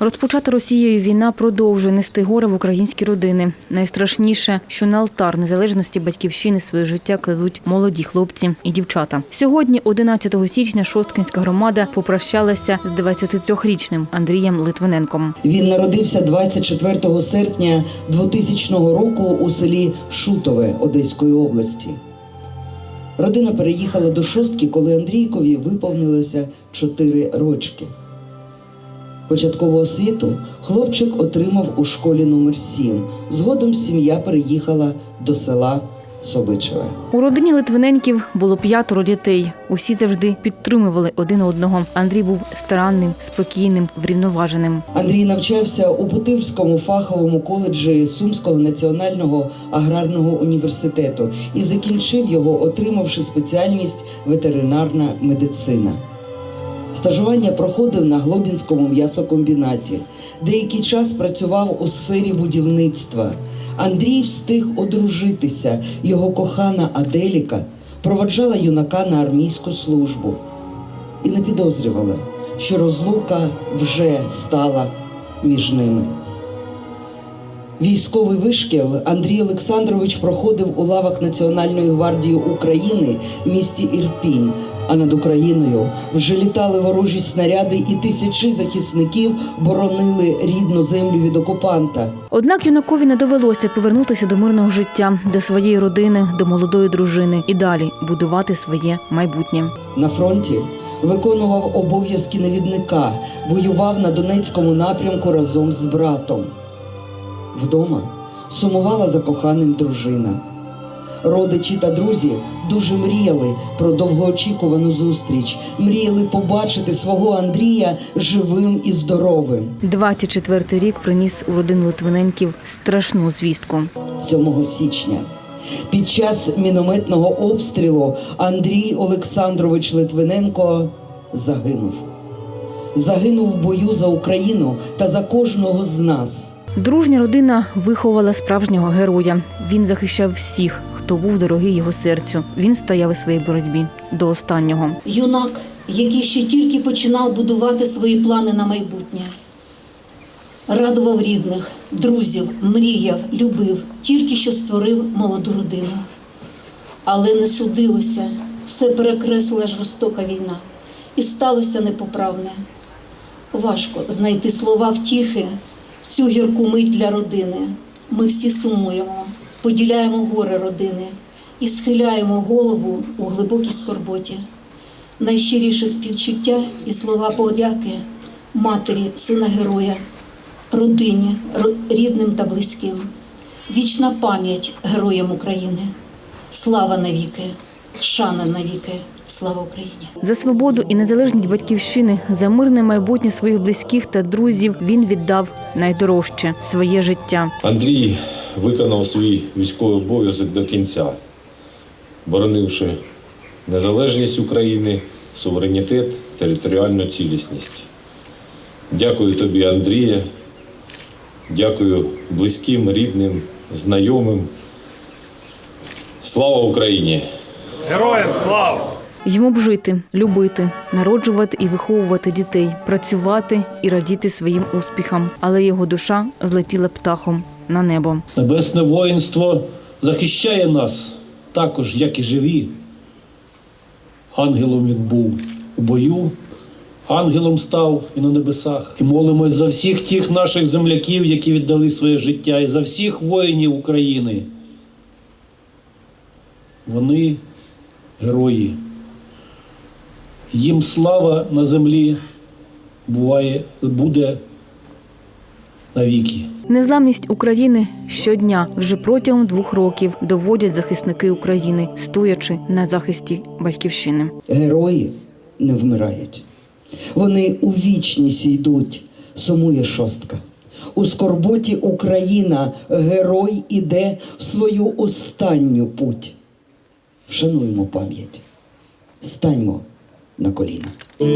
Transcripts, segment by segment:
Розпочата Росією війна продовжує нести горе в українські родини. Найстрашніше, що на алтар незалежності батьківщини своє життя кладуть молоді хлопці і дівчата. Сьогодні, 11 січня, Шосткинська громада попрощалася з 23-річним Андрієм Литвиненком. Він народився 24 серпня 2000 року у селі Шутове Одеської області. Родина переїхала до шостки, коли Андрійкові виповнилося 4 рочки. Початкову освіту хлопчик отримав у школі номер 7 Згодом сім'я переїхала до села Собичеве. У родині Литвиненків було п'ятеро дітей. Усі завжди підтримували один одного. Андрій був старанним, спокійним, врівноваженим. Андрій навчався у Путивському фаховому коледжі Сумського національного аграрного університету і закінчив його, отримавши спеціальність ветеринарна медицина. Стажування проходив на Глобінському м'ясокомбінаті. Деякий час працював у сфері будівництва. Андрій встиг одружитися. Його кохана Аделіка проводжала юнака на армійську службу і не підозрювала, що розлука вже стала між ними. Військовий вишкіл Андрій Олександрович проходив у лавах Національної гвардії України в місті Ірпінь. А над Україною вже літали ворожі снаряди, і тисячі захисників боронили рідну землю від окупанта. Однак юнакові не довелося повернутися до мирного життя, до своєї родини, до молодої дружини і далі будувати своє майбутнє. На фронті виконував обов'язки навідника, воював на Донецькому напрямку разом з братом. Вдома сумувала за коханим дружина. Родичі та друзі дуже мріяли про довгоочікувану зустріч, мріяли побачити свого Андрія живим і здоровим. 24-й рік приніс у родину Литвиненків страшну звістку. 7 січня. Під час мінометного обстрілу Андрій Олександрович Литвиненко загинув. Загинув в бою за Україну та за кожного з нас. Дружня родина виховала справжнього героя. Він захищав всіх, хто був дорогий його серцю. Він стояв у своїй боротьбі до останнього. юнак, який ще тільки починав будувати свої плани на майбутнє. Радував рідних, друзів, мріяв, любив, тільки що створив молоду родину. Але не судилося, все перекреслила жорстока війна, і сталося непоправне. Важко знайти слова втіхи цю гірку мить для родини. Ми всі сумуємо, поділяємо горе родини і схиляємо голову у глибокій скорботі. Найщиріше співчуття і слова подяки матері, сина героя, родині, рідним та близьким. Вічна пам'ять героям України. Слава навіки, шана навіки, слава Україні! За свободу і незалежність батьківщини, за мирне майбутнє своїх близьких та друзів він віддав найдорожче своє життя. Андрій виконав свій військовий обов'язок до кінця, боронивши незалежність України, суверенітет, територіальну цілісність. Дякую тобі, Андрія. Дякую близьким, рідним, знайомим. Слава Україні! Героям слава! Йому б жити, любити, народжувати і виховувати дітей, працювати і радіти своїм успіхам. Але його душа злетіла птахом на небо. Небесне воїнство захищає нас також, як і живі. Ангелом він був у бою, ангелом став і на небесах. І молимось за всіх тих наших земляків, які віддали своє життя, і за всіх воїнів України. Вони герої. Їм слава на землі буває, буде навіки. Незламність України щодня вже протягом двох років доводять захисники України, стоячи на захисті батьківщини. Герої не вмирають. Вони у вічність йдуть, сумує шостка. У скорботі Україна герой іде в свою останню путь. Вшануємо пам'ять, станьмо на коліна. На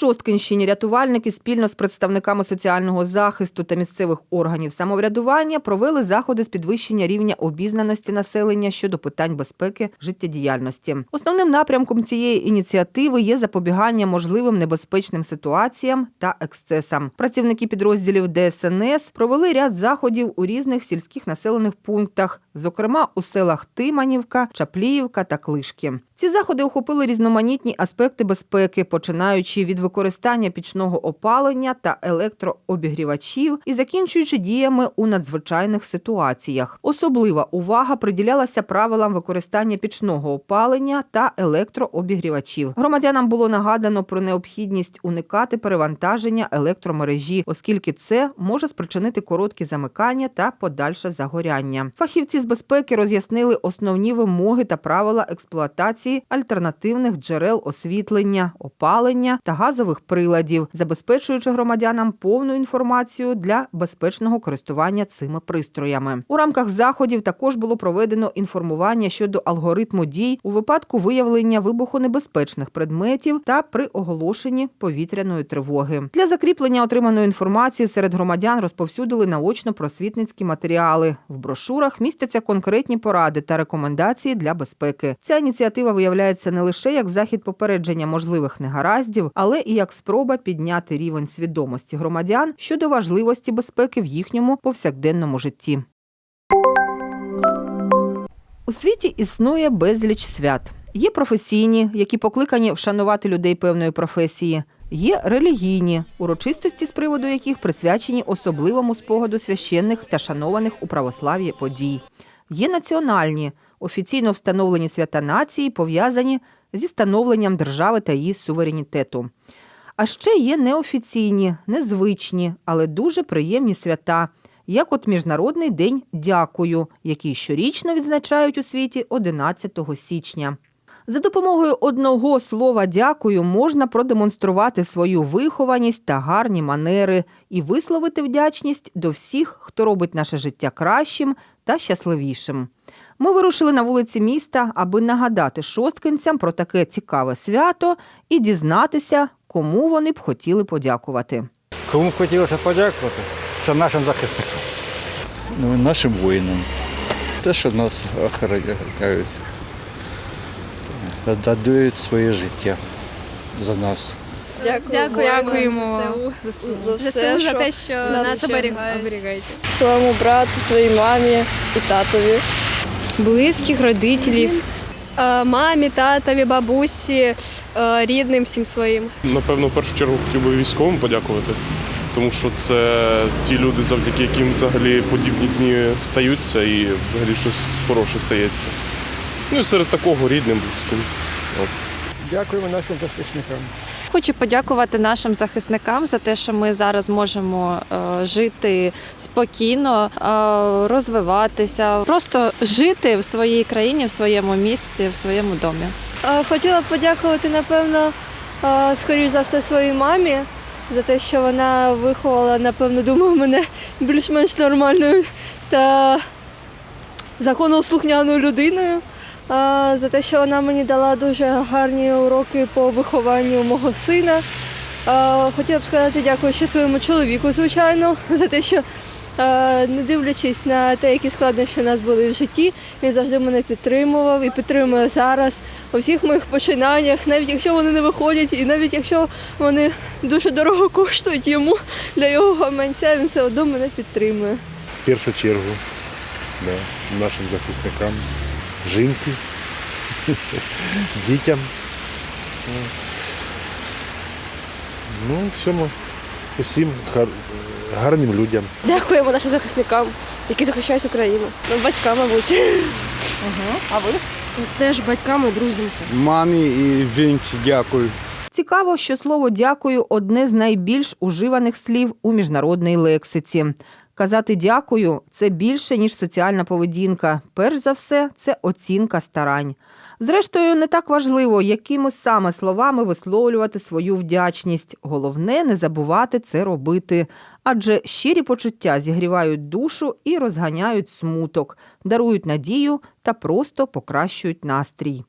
Шосткинщині рятувальники спільно з представниками соціального захисту та місцевих органів самоврядування провели заходи з підвищення рівня обізнаності населення щодо питань безпеки життєдіяльності. Основним напрямком цієї ініціативи є запобігання можливим небезпечним ситуаціям та ексцесам. Працівники підрозділів ДСНС провели ряд заходів у різних сільських населених пунктах, зокрема у селах Тиманівка, Чапліївка та Клишки. Ці заходи охопили різноманітні аспекти безпеки, починаючи від використання пічного опалення та електрообігрівачів і закінчуючи діями у надзвичайних ситуаціях. Особлива увага приділялася правилам використання пічного опалення та електрообігрівачів. Громадянам було нагадано про необхідність уникати перевантаження електромережі, оскільки це може спричинити короткі замикання та подальше загоряння. Фахівці з безпеки роз'яснили основні вимоги та правила експлуатації альтернативних джерел освітлення, опалення та газових приладів, забезпечуючи громадянам повну інформацію для безпечного користування цими пристроями. У рамках заходів також було проведено інформування щодо алгоритму дій у випадку виявлення вибухонебезпечних предметів та при оголошенні повітряної тривоги. Для закріплення отриманої інформації серед громадян розповсюдили наочно-просвітницькі матеріали. В брошурах містяться конкретні поради та рекомендації для безпеки. Ця ініціатива виявляється не лише як захід попередження можливих негараздів, але і як спроба підняти рівень свідомості громадян щодо важливості безпеки в їхньому повсякденному житті. У світі існує безліч свят. Є професійні, які покликані вшанувати людей певної професії. Є релігійні, урочистості з приводу яких присвячені особливому спогаду священних та шанованих у православ'ї подій. Є національні, офіційно встановлені свята нації, пов'язані зі становленням держави та її суверенітету. А ще є неофіційні, незвичні, але дуже приємні свята, як от Міжнародний день дякую, який щорічно відзначають у світі 11 січня. За допомогою одного слова дякую можна продемонструвати свою вихованість та гарні манери і висловити вдячність до всіх, хто робить наше життя кращим та щасливішим. Ми вирушили на вулиці міста, аби нагадати шосткинцям про таке цікаве свято і дізнатися, кому вони б хотіли подякувати. Кому б хотілося подякувати, це нашим захисникам. Ну, нашим воїнам. Те, що нас охороняють, дають своє життя за нас. Дякуємо ЗСУ за за, все, те, що нас оберігають. своєму брату, своїй мамі і татові. Близьких родителів. Е, Мамі, татові, бабусі, е, рідним всім своїм. Напевно, в першу чергу хотів би військовим подякувати, тому що це ті люди, завдяки яким взагалі подібні дні стаються і взагалі щось хороше стається. Ну і серед такого рідним, близьким. От. Дякуємо нашим захисникам. Хочу подякувати нашим захисникам за те, що ми зараз можемо е, жити спокійно, е, розвиватися, просто жити в своїй країні, в своєму місці, в своєму домі. Хотіла б подякувати, напевно, е, скоріш за все, своїй мамі за те, що вона виховала, напевно, думаю, мене більш-менш нормальною та законослухняною людиною. За те, що вона мені дала дуже гарні уроки по вихованню мого сина. Хотіла б сказати дякую ще своєму чоловіку, звичайно, за те, що не дивлячись на те, які складнощі у нас були в житті, він завжди мене підтримував і підтримує зараз у всіх моїх починаннях, навіть якщо вони не виходять, і навіть якщо вони дуже дорого коштують йому для його гаманця, він все одно мене підтримує. В першу чергу да, нашим захисникам, жінки, дітям. Ну, всьому, усім гар- гарним людям. Дякуємо нашим захисникам, які захищають Україну. Ну, Батькам, мабуть. А ви? Теж батькам і друзям. Мамі і жінці дякую. Цікаво, що слово дякую одне з найбільш уживаних слів у міжнародній лексиці. Казати дякую це більше, ніж соціальна поведінка. Перш за все, це оцінка старань. Зрештою, не так важливо, якими саме словами висловлювати свою вдячність. Головне не забувати це робити. Адже щирі почуття зігрівають душу і розганяють смуток, дарують надію та просто покращують настрій.